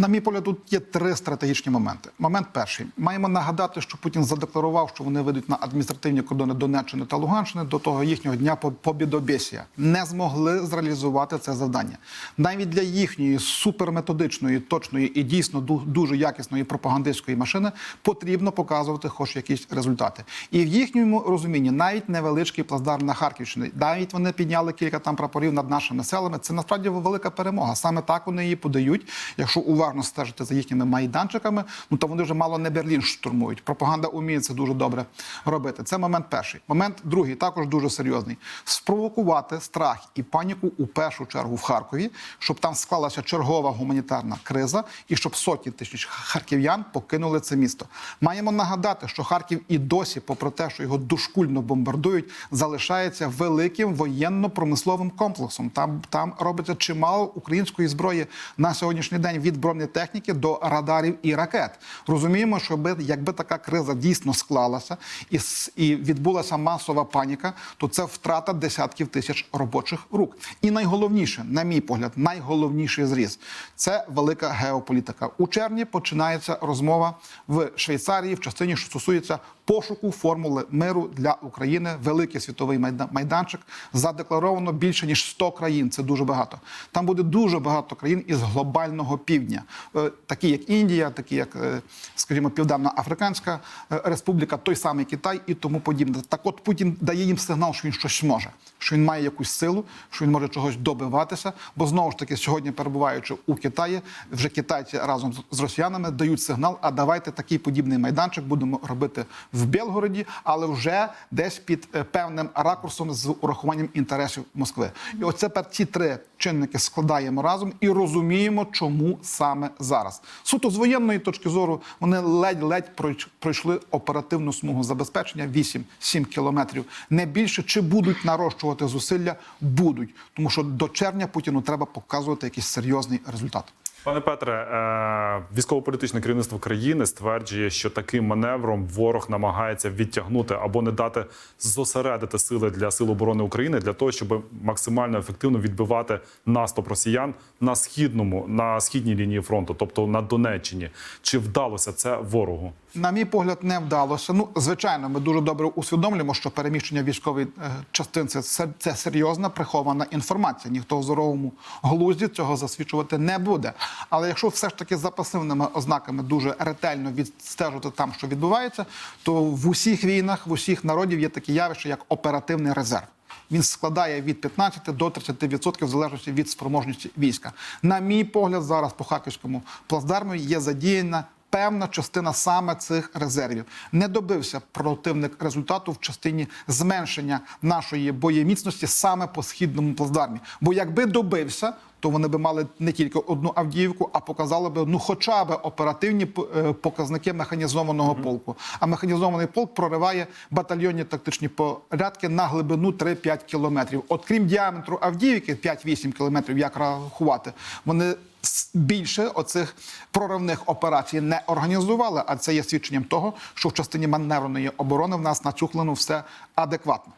На мій погляд, тут є три стратегічні моменти. Момент перший. Маємо нагадати, що Путін задекларував, що вони ведуть на адміністративні кордони Донеччини та Луганщини до того їхнього дня по- побідобєсія. Не змогли зреалізувати це завдання. Навіть для їхньої суперметодичної, точної і дійсно дуже якісної пропагандистської машини потрібно показувати хоч якісь результати. І в їхньому розумінні навіть невеличкий плацдарм на Харківщині, навіть вони підняли кілька там прапорів над нашими селами. Це насправді велика перемога. Саме так вони її подають. Якщо уважно стежити за їхніми майданчиками, ну то вони вже мало не Берлін штурмують. Пропаганда уміє це дуже добре робити. Це момент перший. Момент другий також дуже серйозний: спровокувати страх і паніку у першу чергу в Харкові, щоб там склалася чергова гуманітарна криза, і щоб сотні тисяч харків'ян покинули це місто. Маємо нагадати, що Харків і досі, попри те, що його дошкульно бомбардують, залишається великим воєнно-промисловим комплексом. Там там робиться чимало української зброї на сьогоднішній день від бронетехніки до радарів і ракет. Розуміємо, що би якби така криза дійсно склалася і, і відбулася масова паніка, то це втрата десятків тисяч робочих рук. І найголовніше, на мій погляд, найголовніший зріз це велика геополітика. У червні починається розмова в Швейцарії в частині, що стосується пошуку формули миру для України. Великий світовий майда- майданчик задекларовано більше ніж 100 країн. Це дуже багато. Там буде дуже багато країн із глобального півдня, такі як Індія, такі як, е, скажімо, Південна Африканська е, Республіка, той самий Китай і тому подібне. Так, от Путін дає їм сигнал, що він щось може, що він має якусь силу, що він може чогось добиватися. Бо знову ж таки, сьогодні перебуваючи у Китаї, вже китайці разом з- росіянами дають сигнал. А давайте такий подібний майданчик будемо робити в Білгороді, але вже десь під е, певним ракурсом з урахуванням інтересів Москви. І оце ці три чинники складаємо разом і розуміємо, чому саме зараз. Суто з воєнної точки зору вони ледь-ледь пройш- пройшли оперативну смугу забезпечення 8-7 кілометрів. Не більше чи будуть нарощувати зусилля? Будуть, тому що до червня Путіну треба показувати якийсь серйозний результат. Пане Петре, е, військово-політичне керівництво країни стверджує, що таким маневром ворог намагається відтягнути або не дати зосередити сили для сил оборони України для того, щоб максимально ефективно відбивати наступ росіян на східному на східній лінії фронту, тобто на Донеччині. Чи вдалося це ворогу? На мій погляд, не вдалося. Ну, звичайно, ми дуже добре усвідомлюємо, що переміщення військової е, частин це, це, це серйозна прихована інформація. Ніхто в здоровому глузді цього засвідчувати не буде. Але якщо все ж таки за пасивними ознаками дуже ретельно відстежувати там, що відбувається, то в усіх війнах, в усіх народів є таке явище, як оперативний резерв. Він складає від 15 до 30% в залежності від спроможності війська. На мій погляд, зараз по харківському плацдарму є задіяна певна частина саме цих резервів. Не добився противник результату в частині зменшення нашої боєміцності саме по східному плацдармі. Бо якби добився, то вони би мали не тільки одну Авдіївку, а показали би ну, хоча б оперативні е, показники механізованого полку. А механізований полк прориває батальйонні тактичні порядки на глибину 3-5 кілометрів. От крім діаметру Авдіївки, 5-8 кілометрів, як рахувати, вони більше оцих проривних операцій не організували. А це є свідченням того, що в частині маневреної оборони в нас нацюхлено все адекватно.